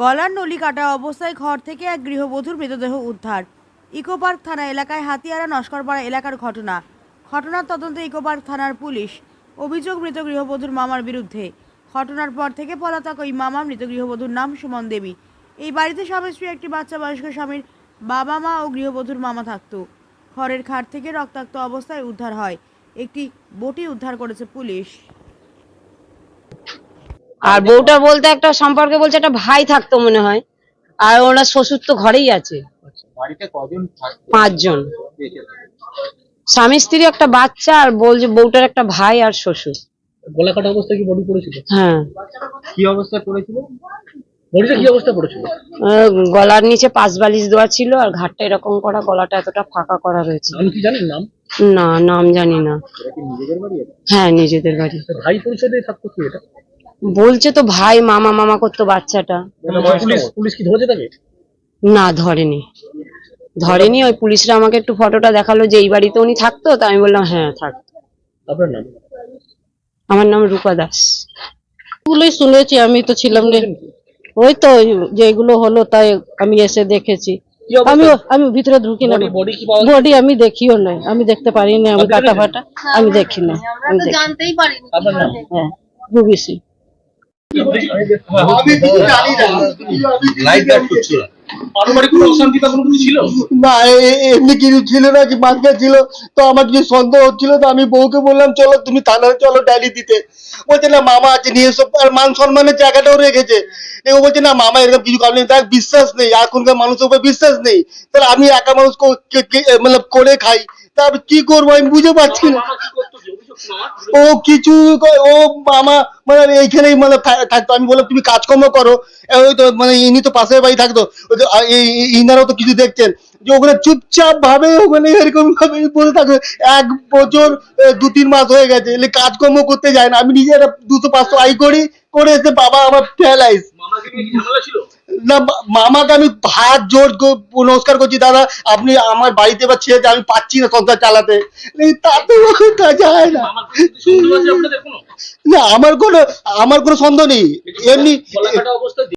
গলার নলি কাটা অবস্থায় ঘর থেকে এক গৃহবধূর মৃতদেহ উদ্ধার। ইকোপার্ক থানা এলাকায় হাতিয়ারা নস্করপাড়া এলাকার ঘটনা। ঘটনার তদন্তে ইকোপার্ক থানার পুলিশ অভিযোগ মৃত গৃহবধূর মামার বিরুদ্ধে। ঘটনার পর থেকে পলাতক ওই মামা মৃত গৃহবধূর নাম সুমন দেবী। এই বাড়িতে স্বামী স্ত্রী, একটি বাচ্চা বয়স্ক স্বামীর বাবা মা ও গৃহবধূর মামা থাকতো। ঘরের খাট থেকে রক্তাক্ত অবস্থায় উদ্ধার হয়। একটি বটি উদ্ধার করেছে পুলিশ। আর বউটা বলতে একটা সম্পর্কে বলছে একটা ভাই থাকতো মনে হয়। আর ওনার শ্বশুর তো ঘরেই আছে। আচ্ছা, বাড়িতে কজন পাঁচজন। স্বামী স্ত্রী একটা বাচ্চা আর বলছে বউটার একটা ভাই আর শ্বশুর। গলা অবস্থায় কি বডি পড়েছিল? হ্যাঁ। কি অবস্থায় পড়েছিল? বডিটা কি অবস্থা পড়েছিল? আহ, গলার নিচে পাঁচ বালিশ দেওয়া ছিল আর ঘাটটা এরকম করা গলাটা এতটা ফাঁকা করা রয়েছে। নাম কি জানেন নাম? না নাম জানি না। নিজেদের বাড়ি হ্যাঁ নিজেদের বাড়ি। ভাই পরিচয় দিয়ে থাকতো কি এটা? বলছে তো ভাই মামা মামা করতো বাচ্চাটা। পুলিশ পুলিশ কি ধরেছে তাকে? না ধরেনি। ধরেনি ওই পুলিশরা আমাকে একটু ফটোটা দেখাল যে এই বাড়িতে উনি থাকতো তা আমি বললাম হ্যাঁ থাক। আপনার নাম? আমার নাম রূপা দাস। গুলোই শুনেছি আমি তো ছিলাম রে। ওই তো যেগুলো হলো তাই আমি এসে দেখেছি। আমি আমি ভিতরে ঢুকি না। বডি বডি কি পাওয়া বডি আমি দেখিও নাই। আমি দেখতে পারি না আমি কাটা ফাটা। আমি দেখি না। আমি আপনার নাম? হ্যাঁ রুবিসি আমি এমনি কিছু ছিল না কি মাঝে ছিল। তো আমার কিছু সন্দেহ হচ্ছিল? তো আমি বউকে বললাম চলো তুমি থানায় চলো ডালি দিতে। বলছে না মামা আছে নিয়ে এসো। আর মান সম্মানের জায়গাটাও রেখেছে। ও বলছে না মামা এরকম কিছু কারণ নেই। তার বিশ্বাস নেই। এখনকার মানুষের উপর বিশ্বাস নেই। তাহলে আমি একা মানুষ মানে করে খাই? তা আমি কি করব? আমি বুঝে পাচ্ছি না। ও কিছু ও মামা মানে এইখানেই মানে থাকতো। আমি বললাম তুমি কাজকর্ম করো। ওই তো মানে ইনি তো পাশের বাড়ি থাকতো। ইনারাও তো কিছু দেখছেন। যে ওখানে চুপচাপ ভাবে ওখানে এরকম ভাবে বসে থাকবে এক বছর দু তিন মাস হয়ে গেছে। এলে কাজকর্ম করতে যায় না। আমি নিজে একটা দুশো পাঁচশো আই করি করে এসে বাবা আমার ফেলাইস না মামাকে আমি হাত জোর নমস্কার করছি দাদা। আপনি আমার বাড়িতে বা ছেড়ে আমি পাচ্ছি না সংসার চালাতে। তাতে তা যায় না। না আমার কোনো আমার কোনো সন্দেহ নেই। এমনি